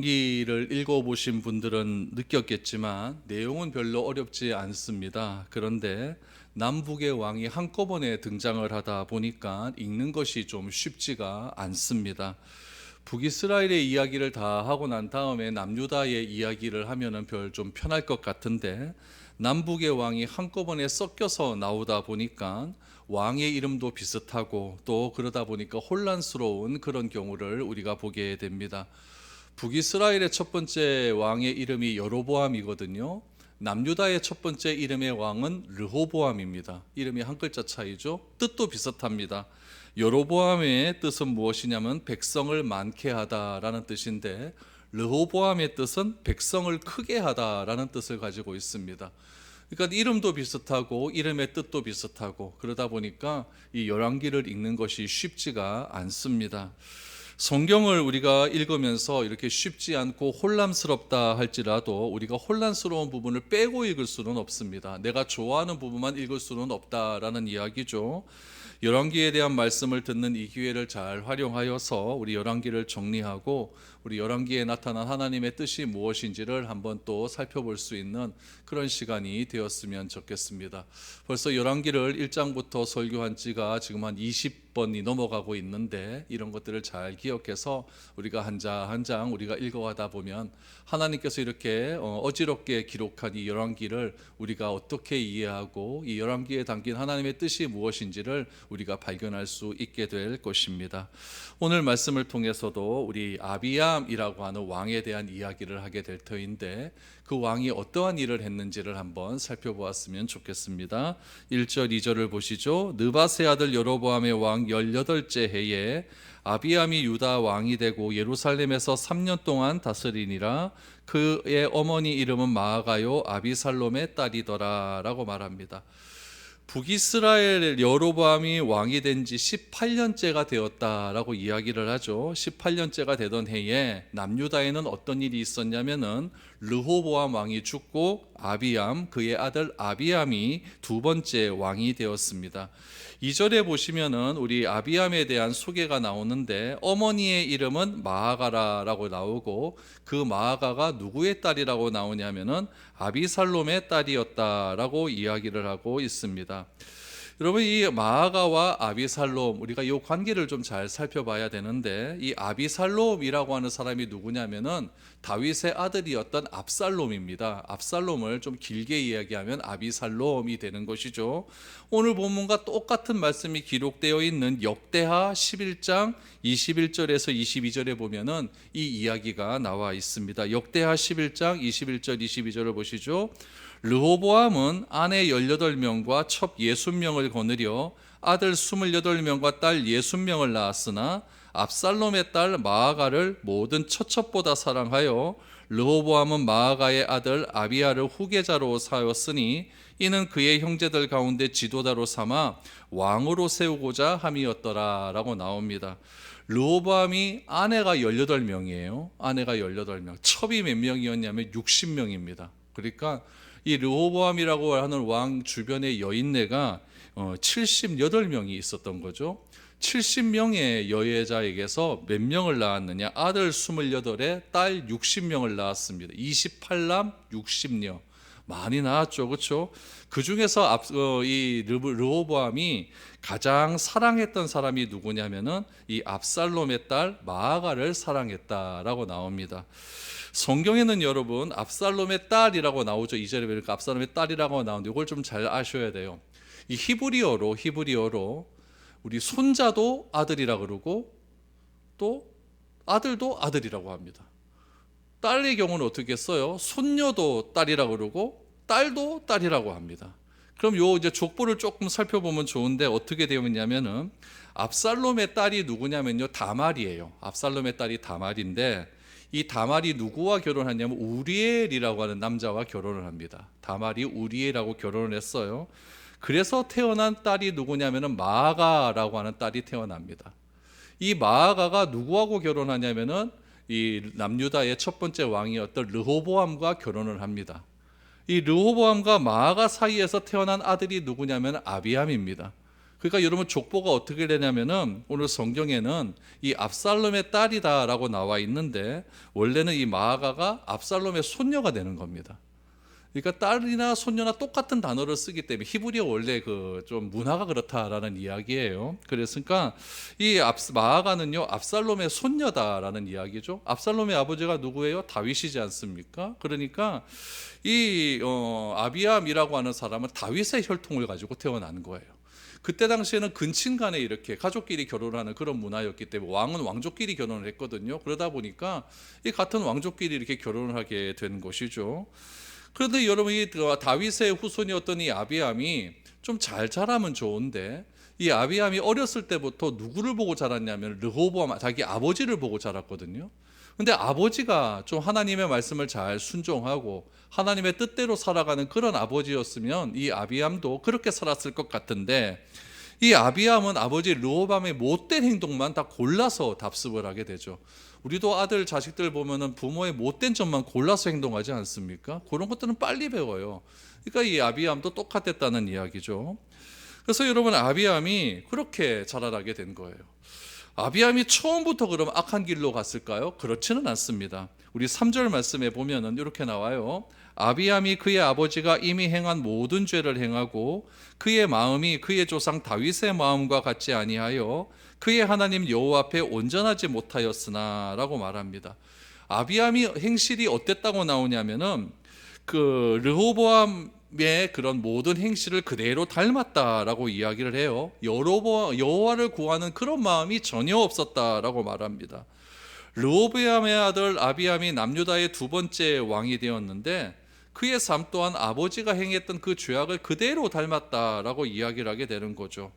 기를 읽어보신 분들은 느꼈겠지만 내용은 별로 어렵지 않습니다. 그런데 남북의 왕이 한꺼번에 등장을 하다 보니까 읽는 것이 좀 쉽지가 않습니다. 북이스라엘의 이야기를 다 하고 난 다음에 남유다의 이야기를 하면은 별 좀 편할 것 같은데 남북의 왕이 한꺼번에 섞여서 나오다 보니까 왕의 이름도 비슷하고 또 그러다 보니까 혼란스러운 그런 경우를 우리가 보게 됩니다. 북이스라엘의 첫 번째 왕의 이름이 여로보암이거든요. 남유다의 첫 번째 이름의 왕은 르호보암입니다. 이름이 한 글자 차이죠. 뜻도 비슷합니다. 여로보암의 뜻은 무엇이냐면 백성을 많게 하다라는 뜻인데 르호보암의 뜻은 백성을 크게 하다라는 뜻을 가지고 있습니다. 그러니까 이름도 비슷하고 이름의 뜻도 비슷하고 그러다 보니까 이 열왕기를 읽는 것이 쉽지가 않습니다. 성경을 우리가 읽으면서 이렇게 쉽지 않고 혼란스럽다 할지라도 우리가 혼란스러운 부분을 빼고 읽을 수는 없습니다. 내가 좋아하는 부분만 읽을 수는 없다라는 이야기죠. 열왕기에 대한 말씀을 듣는 이 기회를 잘 활용하여서 우리 열왕기를 정리하고 우리 열왕기에 나타난 하나님의 뜻이 무엇인지를 한번 또 살펴볼 수 있는 그런 시간이 되었으면 좋겠습니다. 벌써 열왕기를 1장부터 설교한 지가 지금 한 20 번이 넘어가고 있는데 이런 것들을 잘 기억해서 우리가 한 장 한 장 우리가 읽어가다 보면 하나님께서 이렇게 어, 어지럽게 기록한 이 열왕기를 우리가 어떻게 이해하고 이 열왕기에 담긴 하나님의 뜻이 무엇인지를 우리가 발견할 수 있게 될 것입니다. 오늘 말씀을 통해서도 우리 아비암이라고 하는 왕에 대한 이야기를 하게 될 터인데 그 왕이 어떠한 일을 했는지를 한번 살펴보았으면 좋겠습니다. 1절 2절을 보시죠. 느바세 아들 여로보암의 왕 18째 해에 아비암이 유다 왕이 되고 예루살렘에서 3년 동안 다스리니라 그의 어머니 이름은 마아가요 아비살롬의 딸이더라라고 말합니다. 북이스라엘 여로보암이 왕이 된 지 18년째가 되었다라고 이야기를 하죠. 18년째가 되던 해에 남유다에는 어떤 일이 있었냐면은 르호보암 왕이 죽고 아비암 그의 아들 아비암이 두 번째 왕이 되었습니다. 2절에 보시면은 우리 아비암에 대한 소개가 나오는데 어머니의 이름은 마아가라라고 나오고 그 마아가가 누구의 딸이라고 나오냐면은 아비살롬의 딸이었다라고 이야기를 하고 있습니다. 여러분 이 마아가와 아비살롬 우리가 이 관계를 좀 잘 살펴봐야 되는데 이 아비살롬이라고 하는 사람이 누구냐면은 다윗의 아들이었던 압살롬입니다. 압살롬을 좀 길게 이야기하면 아비살롬이 되는 것이죠. 오늘 본문과 똑같은 말씀이 기록되어 있는 역대하 11장 21절에서 22절에 보면은 이 이야기가 나와 있습니다. 역대하 11장 21절 22절을 보시죠. 르호보암은 아내 18명과 첩 60명을 거느려 아들 28명과 딸 60명을 낳았으나 압살롬의 딸 마아가를 모든 처첩보다 사랑하여 르호보암은 마아가의 아들 아비아를 후계자로 사였으니 이는 그의 형제들 가운데 지도자로 삼아 왕으로 세우고자 함이었더라라고 나옵니다. 르호보암이 아내가 18명이에요. 아내가 18명. 첩이 몇 명이었냐면 60명입니다. 그러니까 이 르호보암이라고 하는 왕 주변의 여인네가 78명이 있었던 거죠. 70명의 여예자에게서 몇 명을 낳았느냐? 아들 28에 딸 60명을 낳았습니다. 28남 60녀. 많이 낳았죠. 그렇죠? 그 중에서 앞, 어, 이 르호보암이 가장 사랑했던 사람이 누구냐면은 이 압살롬의 딸 마아가를 사랑했다라고 나옵니다. 성경에는 여러분 압살롬의 딸이라고 나오죠. 이절에 보니까 압살롬의 딸이라고 나오는데 이걸 좀 잘 아셔야 돼요. 이 히브리어로 히브리어로 우리 손자도 아들이라 그러고 또 아들도 아들이라고 합니다. 딸의 경우는 어떻게 써요? 손녀도 딸이라 그러고 딸도 딸이라고 합니다. 그럼 요 이제 족보를 조금 살펴보면 좋은데 어떻게 되어 있냐면은 압살롬의 딸이 누구냐면요 다말이에요. 압살롬의 딸이 다말인데 이 다말이 누구와 결혼하냐면 우리엘이라고 하는 남자와 결혼을 합니다. 다말이 우리엘하고 결혼을 했어요. 그래서 태어난 딸이 누구냐면은 마아가라고 하는 딸이 태어납니다. 이 마아가가 누구하고 결혼하냐면은 이 남유다의 첫 번째 왕이었던 르호보암과 결혼을 합니다. 이 르호보암과 마아가 사이에서 태어난 아들이 누구냐면 아비암입니다. 그러니까 여러분 족보가 어떻게 되냐면은 오늘 성경에는 이 압살롬의 딸이다라고 나와 있는데 원래는 이 마아가가 압살롬의 손녀가 되는 겁니다. 그러니까 딸이나 손녀나 똑같은 단어를 쓰기 때문에 히브리어 원래 그 좀 문화가 그렇다라는 이야기예요. 그랬으니까 이 압, 마아가는요 압살롬의 손녀다라는 이야기죠. 압살롬의 아버지가 누구예요? 다윗이지 않습니까? 그러니까 이 어, 아비암이라고 하는 사람은 다윗의 혈통을 가지고 태어난 거예요. 그때 당시에는 근친 간에 이렇게 가족끼리 결혼하는 그런 문화였기 때문에 왕은 왕족끼리 결혼을 했거든요. 그러다 보니까 이 같은 왕족끼리 이렇게 결혼을 하게 된 것이죠. 그런데 여러분 이 다윗의 후손이었던 이 아비암이 좀 잘 자라면 좋은데 이 아비암이 어렸을 때부터 누구를 보고 자랐냐면 르호보암 자기 아버지를 보고 자랐거든요. 근데 아버지가 좀 하나님의 말씀을 잘 순종하고 하나님의 뜻대로 살아가는 그런 아버지였으면 이 아비암도 그렇게 살았을 것 같은데 이 아비암은 아버지 르호밤의 못된 행동만 다 골라서 답습을 하게 되죠. 우리도 아들 자식들 보면은 부모의 못된 점만 골라서 행동하지 않습니까? 그런 것들은 빨리 배워요. 그러니까 이 아비암도 똑같았다는 이야기죠. 그래서 여러분 아비암이 그렇게 자라나게 된 거예요. 아비암이 처음부터 그럼 악한 길로 갔을까요? 그렇지는 않습니다. 우리 3절 말씀에 보면은 이렇게 나와요. 아비암이 그의 아버지가 이미 행한 모든 죄를 행하고 그의 마음이 그의 조상 다윗의 마음과 같지 아니하여 그의 하나님 여호와 앞에 온전하지 못하였으나라고 말합니다. 아비암이 행실이 어땠다고 나오냐면은 그 르호보암의 그런 모든 행실을 그대로 닮았다라고 이야기를 해요. 여로보 여호와를 구하는 그런 마음이 전혀 없었다라고 말합니다. 르호보암의 아들 아비암이 남유다의 두 번째 왕이 되었는데 그의 삶 또한 아버지가 행했던 그 죄악을 그대로 닮았다라고 이야기를 하게 되는 거죠.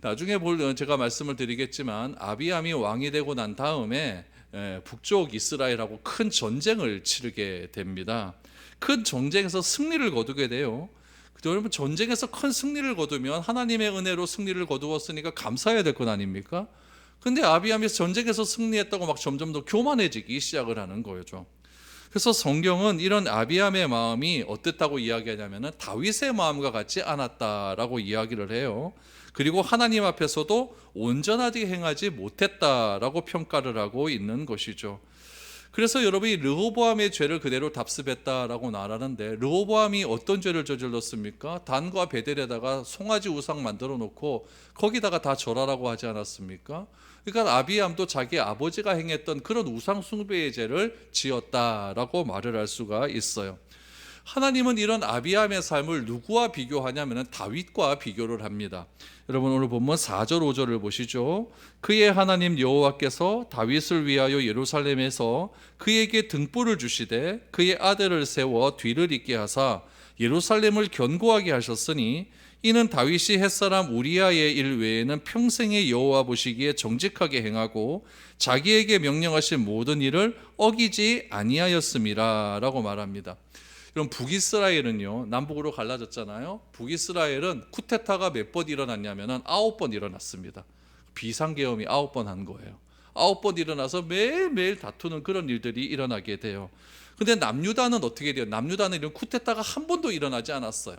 나중에 볼 제가 말씀을 드리겠지만 아비암이 왕이 되고 난 다음에 예, 북쪽 이스라엘하고 큰 전쟁을 치르게 됩니다. 큰 전쟁에서 승리를 거두게 돼요. 여러분 전쟁에서 큰 승리를 거두면 하나님의 은혜로 승리를 거두었으니까 감사해야 될것 아닙니까? 근데 아비암이 전쟁에서 승리했다고 막 점점 더 교만해지기 시작을 하는 거죠. 그래서 성경은 이런 아비암의 마음이 어땠다고 이야기하냐면은 다윗의 마음과 같지 않았다라고 이야기를 해요. 그리고 하나님 앞에서도 온전하게 행하지 못했다라고 평가를 하고 있는 것이죠. 그래서 여러분이 르호보암의 죄를 그대로 답습했다라고 말하는데 르호보암이 어떤 죄를 저질렀습니까? 단과 베델에다가 송아지 우상 만들어 놓고 거기다가 다 절하라고 하지 않았습니까? 그러니까 아비암도 자기 아버지가 행했던 그런 우상 숭배의 죄를 지었다라고 말을 할 수가 있어요. 하나님은 이런 아비암의 삶을 누구와 비교하냐면 다윗과 비교를 합니다. 여러분 오늘 본문 4절 5절을 보시죠. 그의 하나님 여호와께서 다윗을 위하여 예루살렘에서 그에게 등불을 주시되 그의 아들을 세워 뒤를 잇게 하사 예루살렘을 견고하게 하셨으니 이는 다윗이 햇사람 우리아의 일 외에는 평생의 여호와 보시기에 정직하게 행하고 자기에게 명령하신 모든 일을 어기지 아니하였음이라라고 말합니다. 그럼 북이스라엘은요 남북으로 갈라졌잖아요. 북이스라엘은 쿠데타가 몇 번 일어났냐면은 아홉 번 일어났습니다. 비상계엄이 아홉 번 한 거예요. 아홉 번 일어나서 매일매일 다투는 그런 일들이 일어나게 돼요. 근데 남유다는 어떻게 돼요? 남유다는 이런 쿠데타가 한 번도 일어나지 않았어요.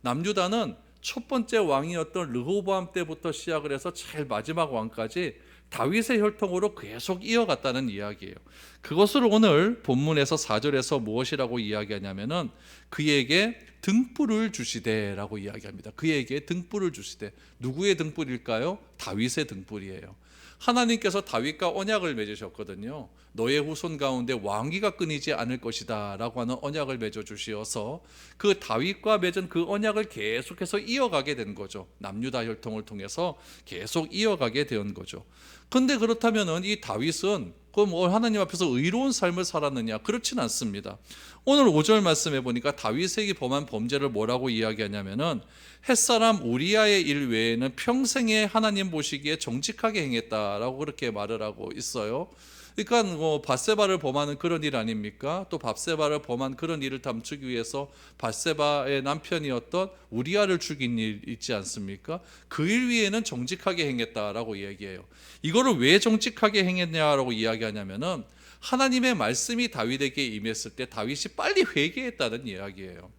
남유다는 첫 번째 왕이었던 르호보암 때부터 시작을 해서 제일 마지막 왕까지 다윗의 혈통으로 계속 이어갔다는 이야기예요. 그것을 오늘 본문에서 4절에서 무엇이라고 이야기하냐면은 그에게 등불을 주시되라고 이야기합니다. 그에게 등불을 주시되 누구의 등불일까요? 다윗의 등불이에요. 하나님께서 다윗과 언약을 맺으셨거든요. 너의 후손 가운데 왕위가 끊이지 않을 것이다라고 하는 언약을 맺어 주시어서 그 다윗과 맺은 그 언약을 계속해서 이어가게 된 거죠. 남유다 혈통을 통해서 계속 이어가게 된 거죠. 근데 그렇다면은 이 다윗은 그뭐 하나님 앞에서 의로운 삶을 살았느냐? 그렇진 않습니다. 오늘 5절 말씀해 보니까 다윗에게 범한 범죄를 뭐라고 이야기하냐면은 햇사람 우리아의 일 외에는 평생에 하나님 보시기에 정직하게 행했다라고 그렇게 말을 하고 있어요. 그러니까 뭐 바세바를 범하는 그런 일 아닙니까? 또 바세바를 범한 그런 일을 감추기 위해서 바세바의 남편이었던 우리아를 죽인 일 있지 않습니까? 그 일 위에는 정직하게 행했다라고 얘기해요. 이거를 왜 정직하게 행했냐라고 이야기하냐면은 하나님의 말씀이 다윗에게 임했을 때 다윗이 빨리 회개했다는 이야기예요.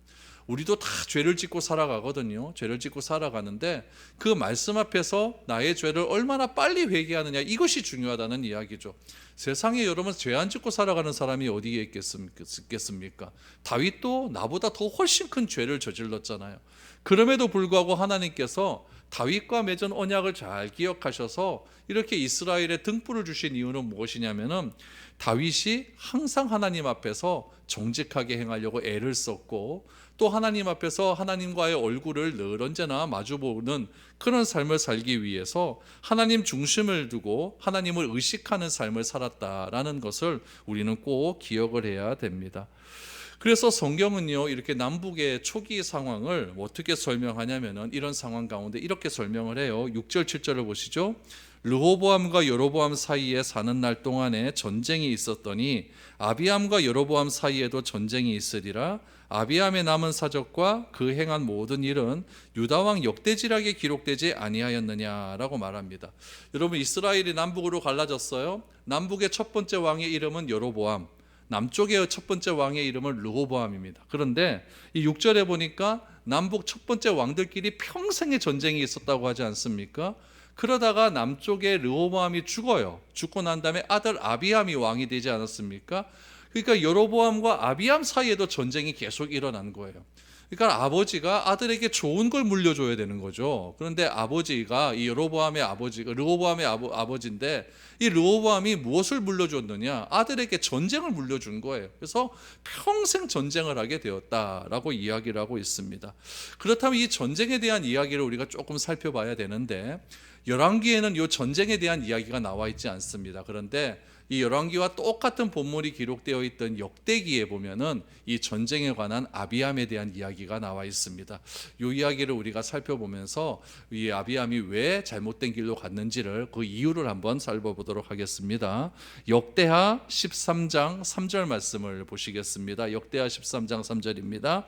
우리도 다 죄를 짓고 살아가거든요. 죄를 짓고 살아가는데 그 말씀 앞에서 나의 죄를 얼마나 빨리 회개하느냐 이것이 중요하다는 이야기죠. 세상에 여러분 죄 안 짓고 살아가는 사람이 어디에 있겠습니까? 다윗도 나보다 더 훨씬 큰 죄를 저질렀잖아요. 그럼에도 불구하고 하나님께서 다윗과 맺은 언약을 잘 기억하셔서 이렇게 이스라엘에 등불을 주신 이유는 무엇이냐면은 다윗이 항상 하나님 앞에서 정직하게 행하려고 애를 썼고 또 하나님 앞에서 하나님과의 얼굴을 늘 언제나 마주보는 그런 삶을 살기 위해서 하나님 중심을 두고 하나님을 의식하는 삶을 살았다라는 것을 우리는 꼭 기억을 해야 됩니다. 그래서 성경은요 이렇게 남북의 초기 상황을 어떻게 설명하냐면은 이런 상황 가운데 이렇게 설명을 해요. 6절 7절을 보시죠. 르호보암과 여로보암 사이에 사는 날 동안에 전쟁이 있었더니 아비암과 여로보암 사이에도 전쟁이 있으리라 아비암의 남은 사적과 그 행한 모든 일은 유다 왕 역대지락에 기록되지 아니하였느냐라고 말합니다. 여러분 이스라엘이 남북으로 갈라졌어요. 남북의 첫 번째 왕의 이름은 여로보암 남쪽의 첫 번째 왕의 이름은 르호보암입니다. 그런데 이 6절에 보니까 남북 첫 번째 왕들끼리 평생의 전쟁이 있었다고 하지 않습니까? 그러다가 남쪽의 르호보암이 죽어요. 죽고 난 다음에 아들 아비암이 왕이 되지 않았습니까? 그러니까 여로보암과 아비암 사이에도 전쟁이 계속 일어난 거예요. 그러니까 아버지가 아들에게 좋은 걸 물려줘야 되는 거죠. 그런데 아버지가 이 여로보암의 아버지가 르호보암의 아버, 아버지인데 이 르호보암이 무엇을 물려줬느냐? 아들에게 전쟁을 물려준 거예요. 그래서 평생 전쟁을 하게 되었다라고 이야기를 하고 있습니다. 그렇다면 이 전쟁에 대한 이야기를 우리가 조금 살펴봐야 되는데 열왕기에는 이 전쟁에 대한 이야기가 나와 있지 않습니다. 그런데 이 열왕기와 똑같은 본문이 기록되어 있던 역대기에 보면은 이 전쟁에 관한 아비암에 대한 이야기가 나와 있습니다. 이 이야기를 우리가 살펴보면서 이 아비암이 왜 잘못된 길로 갔는지를 그 이유를 한번 살펴보도록 하겠습니다. 역대하 13장 3절 말씀을 보시겠습니다. 역대하 13장 3절입니다.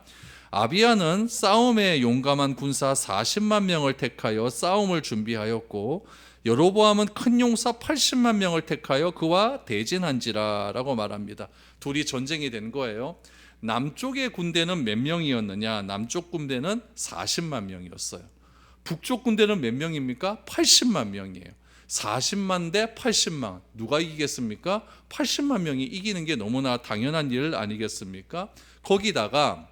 아비아는 싸움에 용감한 군사 40만 명을 택하여 싸움을 준비하였고 여로보암은 큰 용사 80만 명을 택하여 그와 대진한지라라고 말합니다. 둘이 전쟁이 된 거예요. 남쪽의 군대는 몇 명이었느냐? 남쪽 군대는 40만 명이었어요. 북쪽 군대는 몇 명입니까? 80만 명이에요. 40만 대 80만. 누가 이기겠습니까? 80만 명이 이기는 게 너무나 당연한 일 아니겠습니까? 거기다가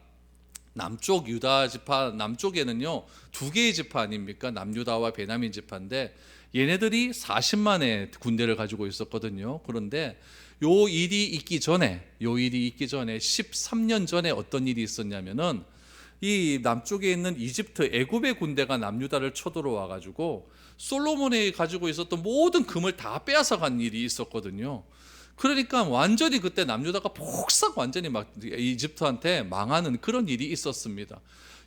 남쪽 유다 지파 남쪽에는요 두 개의 지파 아닙니까 남유다와 베냐민 지파인데 얘네들이 40만의 군대를 가지고 있었거든요. 그런데 요 일이 있기 전에 요 일이 있기 전에 13년 전에 어떤 일이 있었냐면은 이 남쪽에 있는 이집트 애굽의 군대가 남유다를 쳐들어와 가지고 솔로몬이 가지고 있었던 모든 금을 다 빼앗아 간 일이 있었거든요. 그러니까 완전히 그때 남유다가 폭삭 완전히 막 이집트한테 망하는 그런 일이 있었습니다.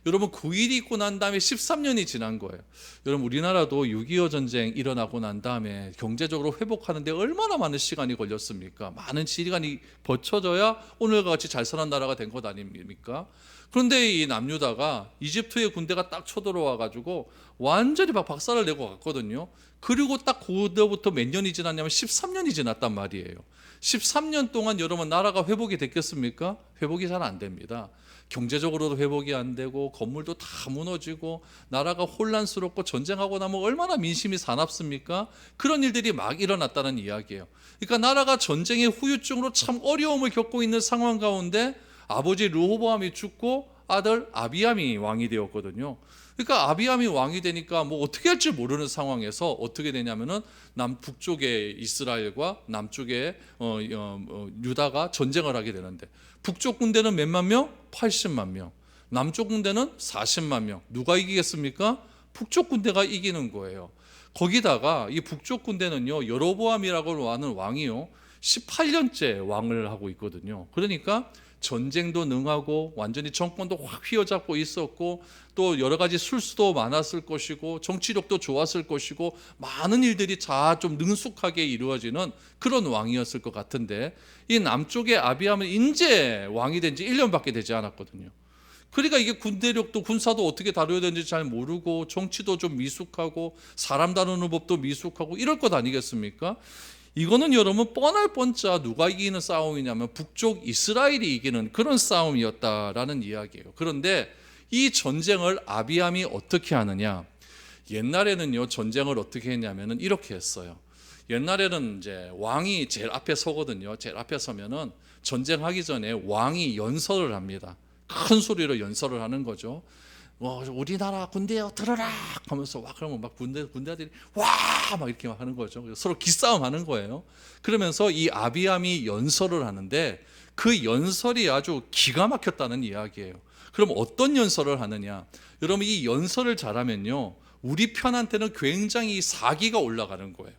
여러분 그 일이 있고 난 다음에 13년이 지난 거예요. 여러분 우리나라도 6.25 전쟁 일어나고 난 다음에 경제적으로 회복하는데 얼마나 많은 시간이 걸렸습니까? 많은 시간이 거쳐져야 오늘과 같이 잘 사는 나라가 된 것 아닙니까? 그런데 이 남유다가 이집트의 군대가 딱 쳐들어와 가지고 완전히 막 박살을 내고 갔거든요. 그리고 딱 그때부터 몇 년이 지났냐면 13년이 지났단 말이에요. 13년 동안 여러분 나라가 회복이 됐겠습니까? 회복이 잘 안 됩니다. 경제적으로도 회복이 안 되고 건물도 다 무너지고 나라가 혼란스럽고 전쟁하고 나면 얼마나 민심이 사납습니까? 그런 일들이 막 일어났다는 이야기예요. 그러니까 나라가 전쟁의 후유증으로 참 어려움을 겪고 있는 상황 가운데 아버지 르호보암이 죽고 아들 아비암이 왕이 되었거든요. 그러니까 아비암이 왕이 되니까 뭐 어떻게 할지 모르는 상황에서 어떻게 되냐면은 남북쪽의 이스라엘과 남쪽의 어, 어, 어, 유다가 전쟁을 하게 되는데 북쪽 군대는 몇만 명? 80만 명. 남쪽 군대는 40만 명. 누가 이기겠습니까? 북쪽 군대가 이기는 거예요. 거기다가 이 북쪽 군대는요 여로보암이라고 하는 왕이요 18년째 왕을 하고 있거든요. 그러니까 전쟁도 능하고 완전히 정권도 확 휘어잡고 있었고 또 여러 가지 술수도 많았을 것이고 정치력도 좋았을 것이고 많은 일들이 다 좀 능숙하게 이루어지는 그런 왕이었을 것 같은데 이 남쪽의 아비함은 인제 왕이 된 지 1년밖에 되지 않았거든요. 그러니까 이게 군대력도 군사도 어떻게 다뤄야 되는지 잘 모르고 정치도 좀 미숙하고 사람 다루는 법도 미숙하고 이럴 것 아니겠습니까? 이거는 여러분 뻔할 뻔짜 누가 이기는 싸움이냐면 북쪽 이스라엘이 이기는 그런 싸움이었다라는 이야기예요. 그런데 이 전쟁을 아비암이 어떻게 하느냐? 옛날에는요 전쟁을 어떻게 했냐면은 이렇게 했어요. 옛날에는 이제 왕이 제일 앞에 서거든요. 제일 앞에 서면은 전쟁하기 전에 왕이 연설을 합니다. 큰 소리로 연설을 하는 거죠. 뭐 우리나라 군대여 들어라 하면서 와 그러면 막 군대 군대들이 와 막 이렇게 막 하는 거죠. 서로 기싸움 하는 거예요. 그러면서 이 아비암이 연설을 하는데 그 연설이 아주 기가 막혔다는 이야기예요. 그럼 어떤 연설을 하느냐? 여러분 이 연설을 잘하면요. 우리 편한테는 굉장히 사기가 올라가는 거예요.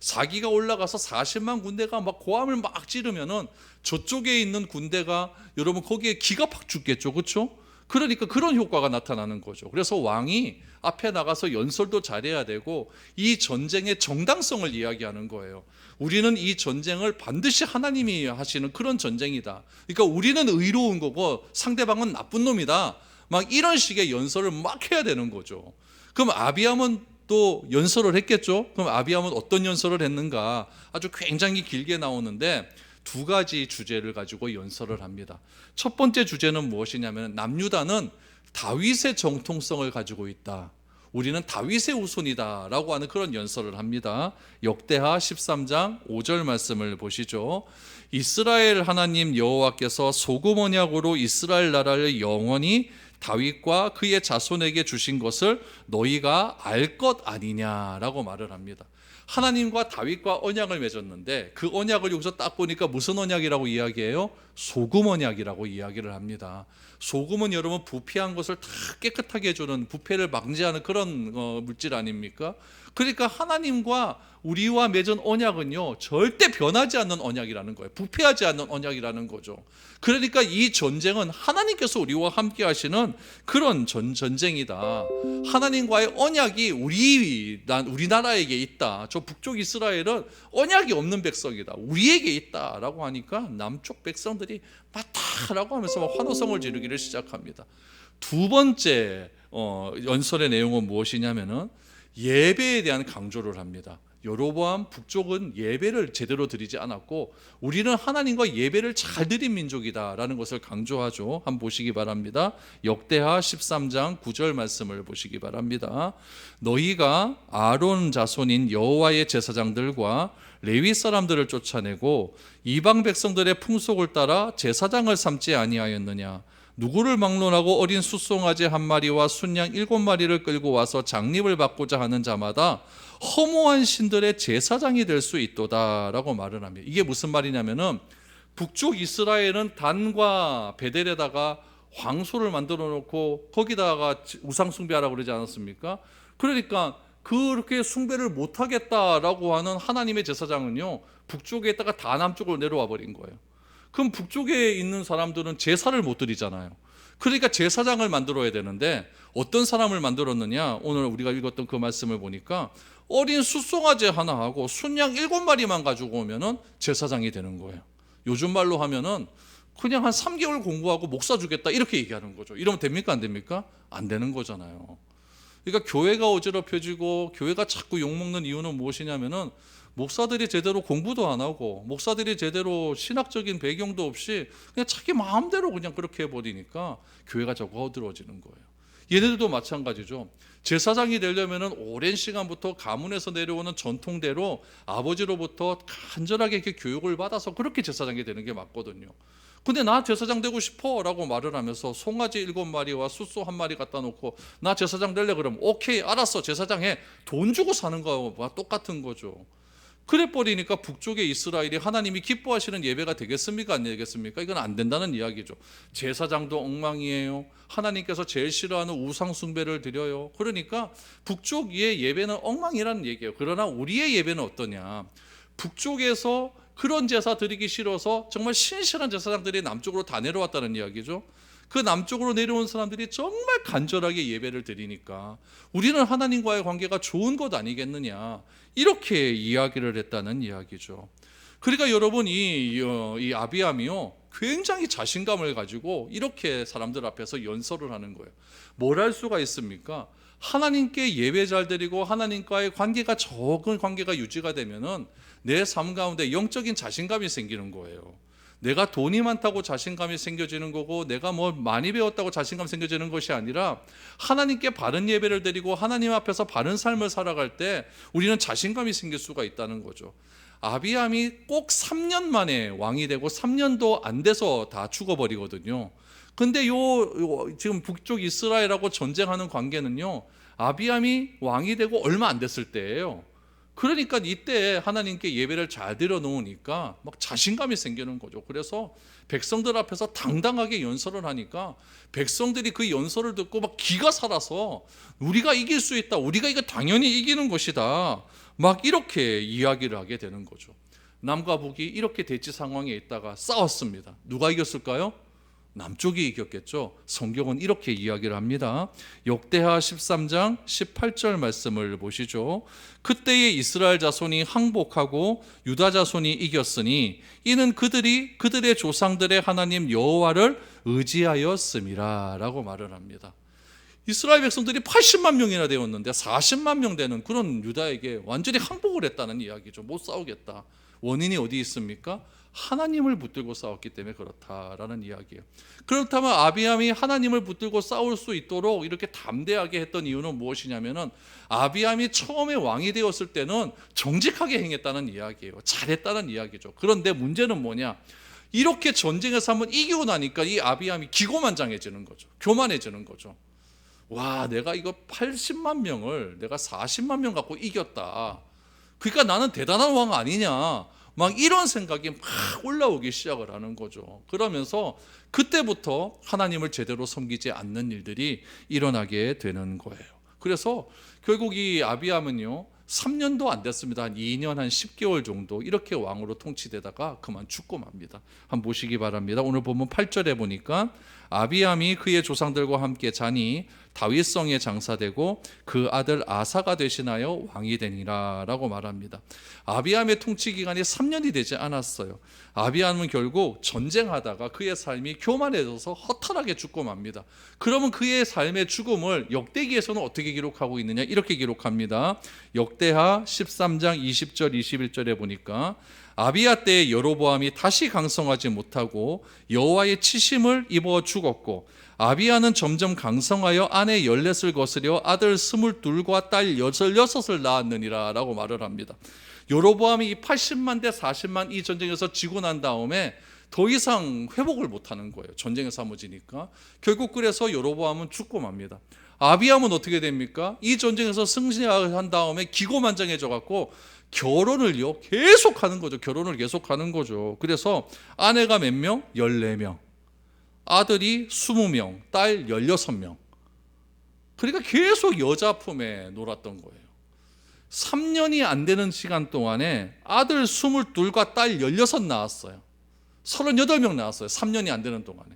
사기가 올라가서 40만 군대가 막 고함을 막 지르면은 저쪽에 있는 군대가 여러분 거기에 기가 팍 죽겠죠. 그렇죠? 그러니까 그런 효과가 나타나는 거죠. 그래서 왕이 앞에 나가서 연설도 잘해야 되고 이 전쟁의 정당성을 이야기하는 거예요. 우리는 이 전쟁을 반드시 하나님이 하시는 그런 전쟁이다. 그러니까 우리는 의로운 거고 상대방은 나쁜 놈이다. 막 이런 식의 연설을 막 해야 되는 거죠. 그럼 아비암은 또 연설을 했겠죠? 그럼 아비암은 어떤 연설을 했는가? 아주 굉장히 길게 나오는데 두 가지 주제를 가지고 연설을 합니다. 첫 번째 주제는 무엇이냐면 남유다는 다윗의 정통성을 가지고 있다. 우리는 다윗의 후손이다라고 하는 그런 연설을 합니다. 역대하 13장 5절 말씀을 보시죠. 이스라엘 하나님 여호와께서 소금 언약으로 이스라엘 나라를 영원히 다윗과 그의 자손에게 주신 것을 너희가 알 것 아니냐라고 말을 합니다. 하나님과 다윗과 언약을 맺었는데 그 언약을 여기서 딱 보니까 무슨 언약이라고 이야기해요? 소금 언약이라고 이야기를 합니다. 소금은 여러분 부패한 것을 다 깨끗하게 해주는 부패를 방지하는 그런 어, 물질 아닙니까? 그러니까 하나님과 우리와 맺은 언약은요 절대 변하지 않는 언약이라는 거예요. 부패하지 않는 언약이라는 거죠. 그러니까 이 전쟁은 하나님께서 우리와 함께 하시는 그런 전, 전쟁이다. 하나님과의 언약이 우리 우리나라에게 있다. 저 북쪽 이스라엘은 언약이 없는 백성이다. 우리에게 있다라고 하니까 남쪽 백성들이 맞다라고 하면서 막 환호성을 지르기를 시작합니다. 두 번째 어, 연설의 내용은 무엇이냐면은 예배에 대한 강조를 합니다. 여로보암 북쪽은 예배를 제대로 드리지 않았고 우리는 하나님과 예배를 잘 드린 민족이다라는 것을 강조하죠. 한번 보시기 바랍니다. 역대하 13장 9절 말씀을 보시기 바랍니다. 너희가 아론 자손인 여호와의 제사장들과 레위 사람들을 쫓아내고 이방 백성들의 풍속을 따라 제사장을 삼지 아니하였느냐 누구를 막론하고 어린 숫송아지 한 마리와 순양 일곱 마리를 끌고 와서 장립을 받고자 하는 자마다 허무한 신들의 제사장이 될 수 있도다라고 말을 합니다. 이게 무슨 말이냐면은 북쪽 이스라엘은 단과 베델에다가 황소를 만들어 놓고 거기다가 우상 숭배하라고 그러지 않았습니까? 그러니까 그렇게 숭배를 못 하겠다라고 하는 하나님의 제사장은요. 북쪽에 있다가 다 남쪽으로 내려와 버린 거예요. 그럼 북쪽에 있는 사람들은 제사를 못 드리잖아요. 그러니까 제사장을 만들어야 되는데 어떤 사람을 만들었느냐? 오늘 우리가 읽었던 그 말씀을 보니까 어린 숫송아지 하나 하고 순양 일곱 마리만 가지고 오면은 제사장이 되는 거예요. 요즘 말로 하면은 그냥 한 3개월 공부하고 목사 주겠다 이렇게 얘기하는 거죠. 이러면 됩니까 안 됩니까? 안 되는 거잖아요. 그러니까 교회가 어지럽혀지고 교회가 자꾸 욕먹는 이유는 무엇이냐면은 목사들이 제대로 공부도 안 하고 목사들이 제대로 신학적인 배경도 없이 그냥 자기 마음대로 그냥 그렇게 해버리니까 교회가 자꾸 허들어지는 거예요. 얘네들도 마찬가지죠. 제사장이 되려면은 오랜 시간부터 가문에서 내려오는 전통대로 아버지로부터 간절하게 이렇게 교육을 받아서 그렇게 제사장이 되는 게 맞거든요. 근데 나 제사장 되고 싶어 라고 말을 하면서 송아지 일곱 마리와 숫소 한 마리 갖다 놓고 나 제사장 될래 그러면 오케이 알았어 제사장 해. 돈 주고 사는 거와 똑같은 거죠. 그래 버리니까 북쪽의 이스라엘이 하나님이 기뻐하시는 예배가 되겠습니까? 안 되겠습니까? 이건 안 된다는 이야기죠. 제사장도 엉망이에요. 하나님께서 제일 싫어하는 우상 숭배를 드려요. 그러니까 북쪽의 예배는 엉망이라는 얘기예요. 그러나 우리의 예배는 어떠냐? 북쪽에서 그런 제사 드리기 싫어서 정말 신실한 제사장들이 남쪽으로 다 내려왔다는 이야기죠. 그 남쪽으로 내려온 사람들이 정말 간절하게 예배를 드리니까 우리는 하나님과의 관계가 좋은 것 아니겠느냐 이렇게 이야기를 했다는 이야기죠. 그러니까 여러분 이, 어, 이 아비암이요 굉장히 자신감을 가지고 이렇게 사람들 앞에서 연설을 하는 거예요. 뭘 할 수가 있습니까? 하나님께 예배 잘 드리고 하나님과의 관계가 적은 관계가 유지가 되면은 내 삶 가운데 영적인 자신감이 생기는 거예요. 내가 돈이 많다고 자신감이 생겨지는 거고 내가 뭐 많이 배웠다고 자신감 생겨지는 것이 아니라 하나님께 바른 예배를 드리고 하나님 앞에서 바른 삶을 살아갈 때 우리는 자신감이 생길 수가 있다는 거죠. 아비암이 꼭 3년 만에 왕이 되고 3년도 안 돼서 다 죽어버리거든요. 근데 요, 요 지금 북쪽 이스라엘하고 전쟁하는 관계는요. 아비암이 왕이 되고 얼마 안 됐을 때예요. 그러니까 이때 하나님께 예배를 잘 드려 놓으니까 막 자신감이 생기는 거죠. 그래서 백성들 앞에서 당당하게 연설을 하니까 백성들이 그 연설을 듣고 막 기가 살아서 우리가 이길 수 있다. 우리가 이거 당연히 이기는 것이다. 막 이렇게 이야기를 하게 되는 거죠. 남과 북이 이렇게 대치 상황에 있다가 싸웠습니다. 누가 이겼을까요? 남쪽이 이겼겠죠. 성경은 이렇게 이야기를 합니다. 역대하 13장 18절 말씀을 보시죠. 그때에 이스라엘 자손이 항복하고 유다 자손이 이겼으니 이는 그들이 그들의 조상들의 하나님 여호와를 의지하였음이라라고 말을 합니다. 이스라엘 백성들이 80만 명이나 되었는데 40만 명 되는 그런 유다에게 완전히 항복을 했다는 이야기죠. 못 싸우겠다. 원인이 어디 있습니까? 하나님을 붙들고 싸웠기 때문에 그렇다라는 이야기예요. 그렇다면 아비암이 하나님을 붙들고 싸울 수 있도록 이렇게 담대하게 했던 이유는 무엇이냐면은 아비암이 처음에 왕이 되었을 때는 정직하게 행했다는 이야기예요. 잘했다는 이야기죠. 그런데 문제는 뭐냐? 이렇게 전쟁에서 한번 이기고 나니까 이 아비암이 기고만장해지는 거죠. 교만해지는 거죠. 와, 내가 이거 80만 명을 내가 40만 명 갖고 이겼다. 그러니까 나는 대단한 왕 아니냐. 막 이런 생각이 막 올라오기 시작을 하는 거죠. 그러면서 그때부터 하나님을 제대로 섬기지 않는 일들이 일어나게 되는 거예요. 그래서 결국 이 아비암은요. 3년도 안 됐습니다. 한 2년 한 10개월 정도 이렇게 왕으로 통치되다가 그만 죽고 맙니다. 한번 보시기 바랍니다. 오늘 보면 8절에 보니까 아비암이 그의 조상들과 함께 자니 다윗 성에 장사되고 그 아들 아사가 대신하여 왕이 되니라라고 말합니다. 아비암의 통치 기간이 3년이 되지 않았어요. 아비암은 결국 전쟁하다가 그의 삶이 교만해져서 허탈하게 죽고 맙니다. 그러면 그의 삶의 죽음을 역대기에서는 어떻게 기록하고 있느냐? 이렇게 기록합니다. 역대하 13장 20절 21절에 보니까 아비야 때에 여로보암이 다시 강성하지 못하고 여호와의 치심을 입어 죽었고 아비야는 점점 강성하여 아내 열넷을 거스려 아들 스물둘과 딸 여섯을 낳았느니라라고 말을 합니다. 여로보암이 이 80만 대 40만 이 전쟁에서 지고 난 다음에 더 이상 회복을 못하는 거예요. 전쟁에서 무지니까 결국 그래서 여로보암은 죽고 맙니다. 아비암은 어떻게 됩니까? 이 전쟁에서 승리한 다음에 기고만장해져 갖고 결혼을요 계속 하는 거죠. 결혼을 계속 하는 거죠. 그래서 아내가 몇 명? 14명. 아들이 20명, 딸 16명. 그러니까 계속 여자 품에 놀았던 거예요. 3년이 안 되는 시간 동안에 아들 22과 딸 16 낳았어요. 38명 낳았어요. 3년이 안 되는 동안에.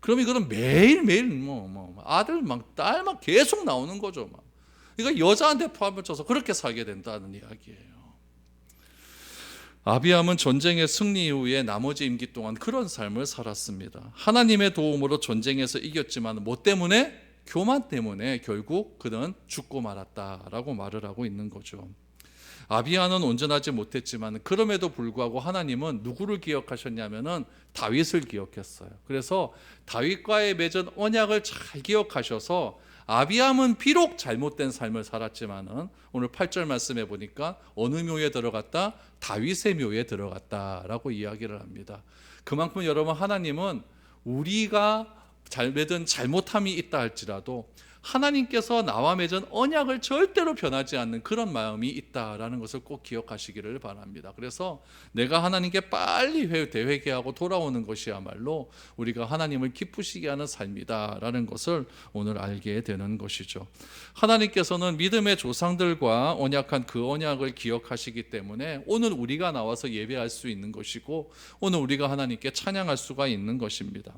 그럼 이거는 매일매일 뭐, 뭐 아들 막 딸 막 계속 나오는 거죠. 막. 그러니까 여자한테 포함을 쳐서 그렇게 살게 된다는 이야기예요. 아비암은 전쟁의 승리 이후에 나머지 임기 동안 그런 삶을 살았습니다. 하나님의 도움으로 전쟁에서 이겼지만 뭐 때문에 교만 때문에 결국 그는 죽고 말았다라고 말을 하고 있는 거죠. 아비아는 온전하지 못했지만 그럼에도 불구하고 하나님은 누구를 기억하셨냐면은 다윗을 기억했어요. 그래서 다윗과의 맺은 언약을 잘 기억하셔서 아비암은 비록 잘못된 삶을 살았지만은 오늘 8절 말씀해 보니까 어느 묘에 들어갔다? 다윗의 묘에 들어갔다라고 이야기를 합니다. 그만큼 여러분 하나님은 우리가 잘 맺은 잘못함이 있다 할지라도 하나님께서 나와 맺은 언약을 절대로 변하지 않는 그런 마음이 있다라는 것을 꼭 기억하시기를 바랍니다. 그래서 내가 하나님께 빨리 대회개하고 돌아오는 것이야말로 우리가 하나님을 기쁘시게 하는 삶이다라는 것을 오늘 알게 되는 것이죠. 하나님께서는 믿음의 조상들과 언약한 그 언약을 기억하시기 때문에 오늘 우리가 나와서 예배할 수 있는 것이고 오늘 우리가 하나님께 찬양할 수가 있는 것입니다.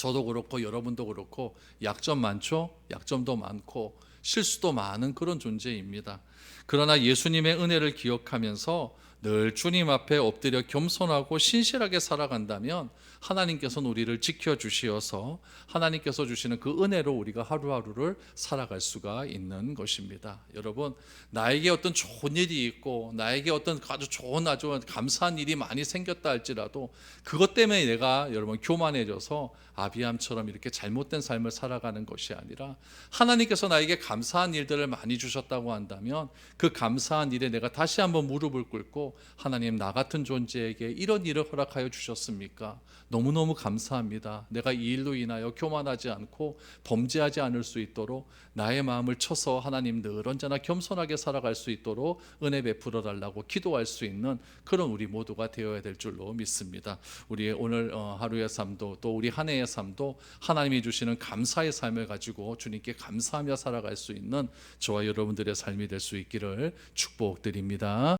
저도 그렇고 여러분도 그렇고 약점 많죠? 약점도 많고 실수도 많은 그런 존재입니다. 그러나 예수님의 은혜를 기억하면서 늘 주님 앞에 엎드려 겸손하고 신실하게 살아간다면 하나님께서는 우리를 지켜 주시어서 하나님께서 주시는 그 은혜로 우리가 하루하루를 살아갈 수가 있는 것입니다. 여러분, 나에게 어떤 좋은 일이 있고 나에게 어떤 아주 좋은 아주 감사한 일이 많이 생겼다 할지라도 그것 때문에 내가 여러분 교만해져서 아비함처럼 이렇게 잘못된 삶을 살아가는 것이 아니라 하나님께서 나에게 감사한 일들을 많이 주셨다고 한다면 그 감사한 일에 내가 다시 한번 무릎을 꿇고 하나님 나 같은 존재에게 이런 일을 허락하여 주셨습니까? 너무너무 감사합니다. 내가 이 일로 인하여 교만하지 않고 범죄하지 않을 수 있도록 나의 마음을 쳐서 하나님 늘 언제나 겸손하게 살아갈 수 있도록 은혜 베풀어 달라고 기도할 수 있는 그런 우리 모두가 되어야 될 줄로 믿습니다. 우리의 오늘 어, 하루의 삶도 또 우리 한 해의 삶도 하나님이 주시는 감사의 삶을 가지고 주님께 감사하며 살아갈 수 있는 저와 여러분들의 삶이 될 수 있기를 축복드립니다.